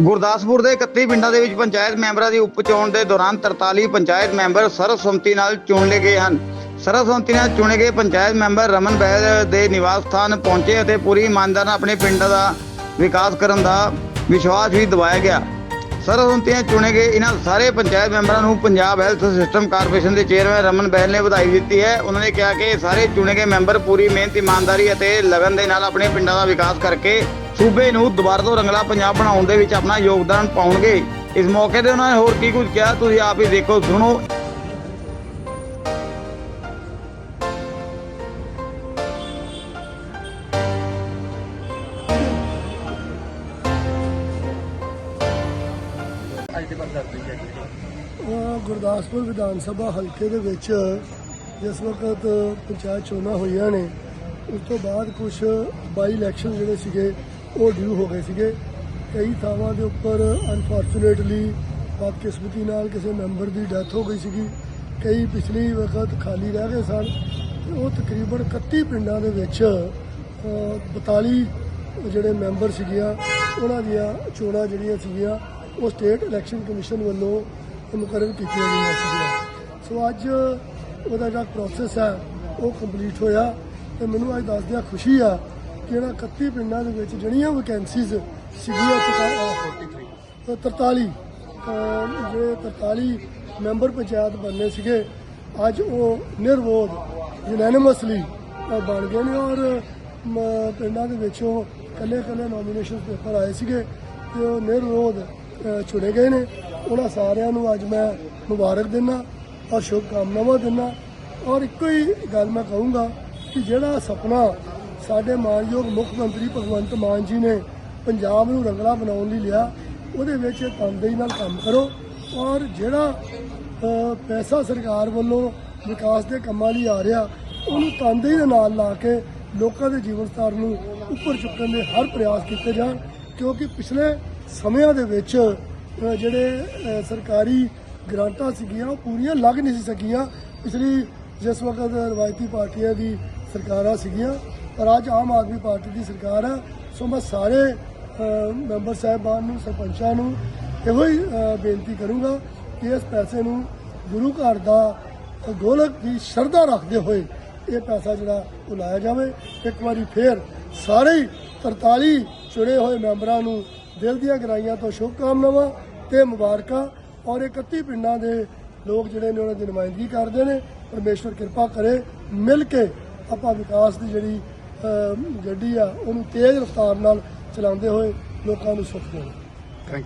ਗੁਰਦਾਸਪੁਰ ਦੇ 31 ਪਿੰਡਾਂ ਦੇ ਵਿੱਚ ਪੰਚਾਇਤ ਮੈਂਬਰਾਂ ਦੀ ਉਪ ਚੋਣ ਦੇ ਦੌਰਾਨ 43 ਪੰਚਾਇਤ ਮੈਂਬਰ ਸਰਬਸੰਮਤੀ ਨਾਲ ਚੁਣ ਲਏ ਗਏ ਹਨ। ਸਰਬਸੰਮਤੀ ਨਾਲ ਚੁਣੇ ਗਏ ਪੰਚਾਇਤ ਮੈਂਬਰ ਰਮਨ ਬਹਿਲ ਦੇ ਨਿਵਾਸ ਸਥਾਨ ਪਹੁੰਚੇ ਅਤੇ ਪੂਰੀ ਇਮਾਨਦਾਰੀ ਨਾਲ ਆਪਣੇ ਪਿੰਡ ਦਾ ਵਿਕਾਸ ਕਰਨ ਦਾ ਵਿਸ਼ਵਾਸ ਵੀ ਦਿਵਾਇਆ ਗਿਆ। ਸਰਵਸੰਮਤੀ ਨਾਲ ਚੁਣੇ ਗਏ, ਇਹਨਾਂ ਸਾਰੇ ਪੰਚਾਇਤ ਮੈਂਬਰਾਂ ਨੂੰ ਪੰਜਾਬ ਹੈਲਥ ਸਿਸਟਮ ਕਾਰਪੋਰੇਸ਼ਨ ਦੇ ਚੇਅਰਮੈਨ ਰਮਨ ਬਹਿਲ ਨੇ ਵਧਾਈ ਦਿੱਤੀ ਹੈ। ਉਹਨਾਂ ਨੇ ਕਿਹਾ ਕਿ ਸਾਰੇ ਚੁਣੇ ਗਏ ਮੈਂਬਰ ਪੂਰੀ ਮਿਹਨਤ, ਇਮਾਨਦਾਰੀ ਅਤੇ ਲਗਨ ਦੇ ਨਾਲ ਆਪਣੇ ਪਿੰਡਾਂ ਦਾ ਵਿਕਾਸ ਕਰਕੇ ਸੂਬੇ ਨੂੰ ਦੁਬਾਰਾ ਤੋਂ ਰੰਗਲਾ ਪੰਜਾਬ ਬਣਾਉਣ ਦੇ ਵਿੱਚ ਆਪਣਾ ਯੋਗਦਾਨ ਪਾਉਣਗੇ। ਇਸ ਮੌਕੇ ਤੇ ਉਹਨਾਂ ਨੇ ਹੋਰ ਕੀ ਕੁਝ ਕਿਹਾ, ਤੁਸੀਂ ਆਪ ਹੀ ਦੇਖੋ, ਸੁਣੋ। ਅਹ ਗੁਰਦਾਸਪੁਰ ਵਿਧਾਨ ਸਭਾ ਹਲਕੇ ਦੇ ਵਿੱਚ ਜਿਸ ਵਕਤ ਪੰਚਾਇਤ ਚੋਣਾਂ ਹੋਈਆਂ ਨੇ, ਉਸ ਤੋਂ ਬਾਅਦ ਕੁਝ ਬਾਈ ਇਲੈਕਸ਼ਨ ਜਿਹੜੇ ਸੀਗੇ, ਉਹ ਡਿਊ ਹੋ ਗਏ ਸੀਗੇ। ਕਈ ਥਾਵਾਂ ਦੇ ਉੱਪਰ ਅਨਫੋਰਚੂਨੇਟਲੀ ਬਦਕਿਸਮਤੀ ਨਾਲ ਕਿਸੇ ਮੈਂਬਰ ਦੀ ਡੈਥ ਹੋ ਗਈ ਸੀਗੀ। ਕਈ ਪਿਛਲੀ ਵਕਤ ਖਾਲੀ ਰਹਿ ਗਏ ਸਨ। ਤੇ ਉਹ ਤਕਰੀਬਨ 31 ਪਿੰਡਾਂ ਦੇ ਵਿੱਚ, ਅਹ 42 ਜਿਹੜੇ ਮੈਂਬਰ ਸੀਗੀਆਂ, ਉਹਨਾਂ ਦੀਆਂ ਚੋਣਾਂ ਜਿਹੜੀਆਂ ਸੀਗੀਆਂ ਉਹ ਸਟੇਟ ਇਲੈਕਸ਼ਨ ਕਮਿਸ਼ਨ ਵੱਲੋਂ ਮੁਕਰਰ ਕੀਤੀਆਂ ਗਈਆਂ ਸੀਗੀਆਂ। ਸੋ ਅੱਜ ਉਹਦਾ ਜਿਹੜਾ ਪ੍ਰੋਸੈਸ ਹੈ, ਉਹ ਕੰਪਲੀਟ ਹੋਇਆ ਤੇ ਮੈਨੂੰ ਅੱਜ ਦੱਸਦਿਆਂ ਖੁਸ਼ੀ ਆ ਕਿ ਇਹਨਾਂ 31 ਪਿੰਡਾਂ ਦੇ ਵਿੱਚ ਜਿਹੜੀਆਂ ਵੈਕੈਂਸੀਜ਼ ਸੀਗੀਆਂ ਤਾਂ 43 ਜਿਹੜੇ 43 ਮੈਂਬਰ ਪੰਚਾਇਤ ਬਣਨੇ ਸੀਗੇ, ਅੱਜ ਉਹ ਨਿਰਵੋਧ ਯੂਨੈਨਿਮਸਲੀ ਬਣ ਗਏ ਨੇ ਔਰ ਪਿੰਡਾਂ ਦੇ ਵਿੱਚੋਂ ਕੱਲੇ ਕੱਲੇ ਨੋਮੀਨੇਸ਼ਨ ਪੇਪਰ ਆਏ ਸੀਗੇ ਤੇ ਉਹ ਨਿਰਵੋਧ ਚੁਣੇ ਗਏ ਨੇ। ਉਹਨਾਂ ਸਾਰਿਆਂ ਨੂੰ ਅੱਜ ਮੈਂ ਮੁਬਾਰਕ ਦਿੰਦਾ ਔਰ ਸ਼ੁਭ ਕਾਮਨਾਵਾਂ ਦਿੰਦਾ ਔਰ ਇੱਕੋ ਹੀ ਗੱਲ ਮੈਂ ਕਹੂੰਗਾ ਕਿ ਜਿਹੜਾ ਸੁਪਨਾ ਸਾਡੇ ਮਾਨਯੋਗ ਮੁੱਖ ਮੰਤਰੀ ਭਗਵੰਤ ਮਾਨ ਜੀ ਨੇ ਪੰਜਾਬ ਨੂੰ ਰੰਗਲਾ ਬਣਾਉਣ ਲਈ ਲਿਆ, ਉਹਦੇ ਵਿੱਚ ਤਨਦੇਹੀ ਨਾਲ ਕੰਮ ਕਰੋ। ਔਰ ਜਿਹੜਾ ਪੈਸਾ ਸਰਕਾਰ ਵੱਲੋਂ ਵਿਕਾਸ ਦੇ ਕੰਮਾਂ ਲਈ ਆ ਰਿਹਾ, ਉਹਨੂੰ ਤਨਦੇਹੀ ਦੇ ਨਾਲ ਲਾ ਕੇ ਲੋਕਾਂ ਦੇ ਜੀਵਨ ਸਤਰ ਨੂੰ ਉੱਪਰ ਚੁੱਕਣ ਦੇ ਹਰ ਪ੍ਰਯਾਸ ਕੀਤੇ ਜਾਣ। ਕਿਉਂਕਿ ਪਿਛਲੇ ਸਮਿਆਂ ਦੇ ਵਿੱਚ ਜਿਹੜੇ ਸਰਕਾਰੀ ਗ੍ਰਾਂਟਾਂ ਸੀਗੀਆਂ, ਉਹ ਪੂਰੀਆਂ ਲੱਗ ਨਹੀਂ ਸੀ ਸਕੀਆਂ। ਪਿਛਲੀ ਜਿਸ ਵਕਤ ਰਵਾਇਤੀ ਪਾਰਟੀਆਂ ਦੀ ਸਰਕਾਰਾਂ ਸੀਗੀਆਂ, ਪਰ ਅੱਜ ਆਮ ਆਦਮੀ ਪਾਰਟੀ ਦੀ ਸਰਕਾਰ ਹੈ ਸੋ ਮੈਂ ਸਾਰੇ ਮੈਂਬਰ ਸਾਹਿਬਾਨ ਨੂੰ, ਸਰਪੰਚਾਂ ਨੂੰ ਇਹੋ ਹੀ ਬੇਨਤੀ ਕਰੂੰਗਾ ਕਿ ਇਸ ਪੈਸੇ ਨੂੰ ਗੁਰੂ ਘਰ ਦਾ ਗੋਲਕ ਦੀ ਸ਼ਰਧਾ ਰੱਖਦੇ ਹੋਏ ਇਹ ਪੈਸਾ ਜਿਹੜਾ ਉਹ ਲਾਇਆ ਜਾਵੇ। ਇੱਕ ਵਾਰੀ ਫੇਰ ਸਾਰੇ ਹੀ 43 ਚੁਣੇ ਹੋਏ ਮੈਂਬਰਾਂ ਨੂੰ ਦਿਲ ਦੀਆਂ ਗਰਾਈਆਂ ਤੋਂ ਸ਼ੁਭਕਾਮਨਾਵਾਂ ਤੇ ਮੁਬਾਰਕਾਂ ਔਰ ਇਹ 31 ਪਿੰਡਾਂ ਦੇ ਲੋਕ ਜਿਹੜੇ ਨੇ ਉਹਨਾਂ ਦੀ ਨੁਮਾਇੰਦਗੀ ਕਰਦੇ ਨੇ। ਪਰਮੇਸ਼ਵਰ ਕਿਰਪਾ ਕਰੇ ਮਿਲ ਕੇ ਆਪਾਂ ਵਿਕਾਸ ਦੀ ਜਿਹੜੀ ਗੱਡੀ ਆ, ਉਹਨੂੰ ਤੇਜ਼ ਰਫ਼ਤਾਰ ਨਾਲ ਚਲਾਉਂਦੇ ਹੋਏ ਲੋਕਾਂ ਨੂੰ ਸੁੱਖ ਦੇਣਾ।